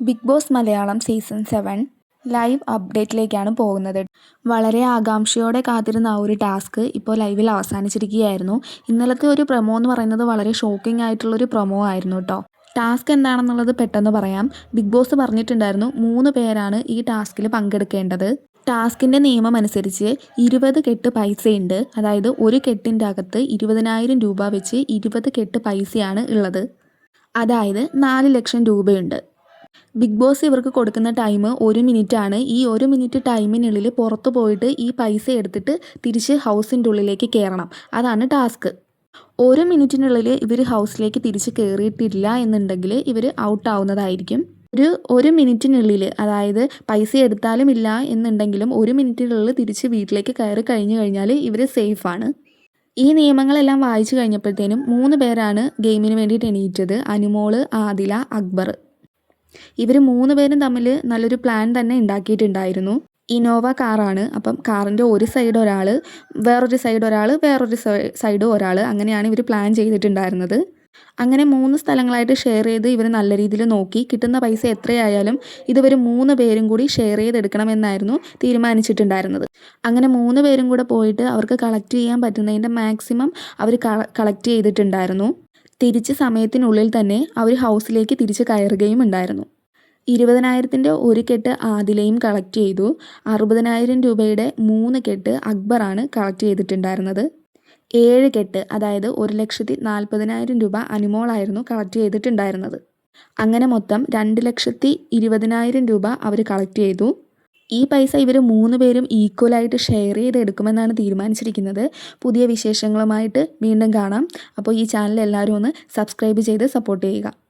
Bigg Boss Malayalam season seven live അപ്ഡേറ്റിലേക്കാണ് പോകുന്നത്. വളരെ ആകാംക്ഷയോടെ കാത്തിരുന്ന ആ ഒരു ടാസ്ക് ഇപ്പോൾ ലൈവിൽ അവസാനിച്ചിരിക്കുകയായിരുന്നു. ഇന്നലത്തെ ഒരു പ്രൊമോ എന്ന് പറയുന്നത് വളരെ ഷോക്കിംഗ് ആയിട്ടുള്ളൊരു പ്രൊമോ ആയിരുന്നു കേട്ടോ ടാസ്ക് എന്താണെന്നുള്ളത് പെട്ടെന്ന് പറയാം. ബിഗ് ബോസ് പറഞ്ഞിട്ടുണ്ടായിരുന്നു മൂന്ന് പേരാണ് ഈ ടാസ്കിൽ പങ്കെടുക്കേണ്ടത്. ടാസ്കിന്റെ നിയമം അനുസരിച്ച് ഇരുപത് കെട്ട് പൈസയുണ്ട്. അതായത് ഒരു കെട്ടിന്റെ അകത്ത് ഇരുപതിനായിരം രൂപ വെച്ച് ഇരുപത് കെട്ട് പൈസയാണ് ഉള്ളത്. അതായത് നാല് ലക്ഷം രൂപയുണ്ട്. ബിഗ് ബോസ് ഇവർക്ക് കൊടുക്കുന്ന ടൈം ഒരു മിനിറ്റ് ആണ് ഈ ഒരു മിനിറ്റ് ടൈമിനുള്ളിൽ പുറത്തു പോയിട്ട് ഈ പൈസ എടുത്തിട്ട് തിരിച്ച് ഹൗസിന്റെ ഉള്ളിലേക്ക് കയറണം. അതാണ് ടാസ്ക്. ഒരു മിനിറ്റിനുള്ളിൽ ഇവർ ഹൗസിലേക്ക് തിരിച്ച് കയറിയിട്ടില്ല എന്നുണ്ടെങ്കിൽ ഇവർ ഔട്ട് ആവുന്നതായിരിക്കും ഒരു ഒരു മിനിറ്റിനുള്ളിൽ അതായത് പൈസ എടുത്താലും ഇല്ല എന്നുണ്ടെങ്കിലും ഒരു മിനിറ്റിനുള്ളിൽ തിരിച്ച് വീട്ടിലേക്ക് കയറി കഴിഞ്ഞു കഴിഞ്ഞാൽ ഇവർ സേഫാണ്. ഈ നിയമങ്ങളെല്ലാം വായിച്ചു കഴിഞ്ഞപ്പോഴത്തേനും മൂന്ന് പേരാണ് ഗെയിമിന് വേണ്ടിയിട്ട് എണീറ്റത്. അനുമോൾ ആദില അക്ബർ. ഇവർ മൂന്ന് പേരും തമ്മിൽ നല്ലൊരു പ്ലാൻ തന്നെ ഉണ്ടാക്കിയിട്ടുണ്ടായിരുന്നു ഇനോവ കാറാണ് അപ്പം കാറിന്റെ ഒരു സൈഡ് ഒരാൾ വേറൊരു സൈഡ് ഒരാൾ വേറൊരു സൈഡ് ഒരാൾ അങ്ങനെയാണ് ഇവർ പ്ലാൻ ചെയ്തിട്ടുണ്ടായിരുന്നത്. അങ്ങനെ മൂന്ന് സ്ഥലങ്ങളായിട്ട് ഷെയർ ചെയ്ത് ഇവർ നല്ല രീതിയിൽ നോക്കി. കിട്ടുന്ന പൈസ എത്രയായാലും ഇതുവർ മൂന്ന് പേരും കൂടി ഷെയർ ചെയ്തെടുക്കണമെന്നായിരുന്നു തീരുമാനിച്ചിട്ടുണ്ടായിരുന്നത്. അങ്ങനെ മൂന്ന് പേരും കൂടെ പോയിട്ട് അവർക്ക് കളക്ട് ചെയ്യാൻ പറ്റുന്നതിന്റെ മാക്സിമം അവർ കളക്ട് ചെയ്തിട്ടുണ്ടായിരുന്നു. തിരിച്ച് സമയത്തിനുള്ളിൽ തന്നെ അവർ ഹൗസിലേക്ക് തിരിച്ച് കയറുകയും ഉണ്ടായിരുന്നു. ഇരുപതിനായിരത്തിന്റെ ഒരു കെട്ട് ആദിലയും കളക്ട് ചെയ്തു. അറുപതിനായിരം രൂപയുടെ മൂന്ന് കെട്ട് അക്ബറാണ് കളക്ട് ചെയ്തിട്ടുണ്ടായിരുന്നത്. ഏഴ് കെട്ട് അതായത് ഒരു ലക്ഷത്തി നാൽപ്പതിനായിരം രൂപ അനുമോളായിരുന്നു കളക്ട് ചെയ്തിട്ടുണ്ടായിരുന്നത്. അങ്ങനെ മൊത്തം രണ്ട് ലക്ഷത്തി ഇരുപതിനായിരം രൂപ അവർ കളക്ട് ചെയ്തു. ഈ പൈസ ഇവർ മൂന്ന് പേരും ഈക്വലായിട്ട് ഷെയർ ചെയ്ത് എടുക്കുമെന്നാണ് തീരുമാനിച്ചിരിക്കുന്നത്. പുതിയ വിശേഷങ്ങളുമായിട്ട് വീണ്ടും കാണാം. അപ്പോൾ ഈ ചാനൽ എല്ലാവരും ഒന്ന് സബ്സ്ക്രൈബ് ചെയ്ത് സപ്പോർട്ട് ചെയ്യുക.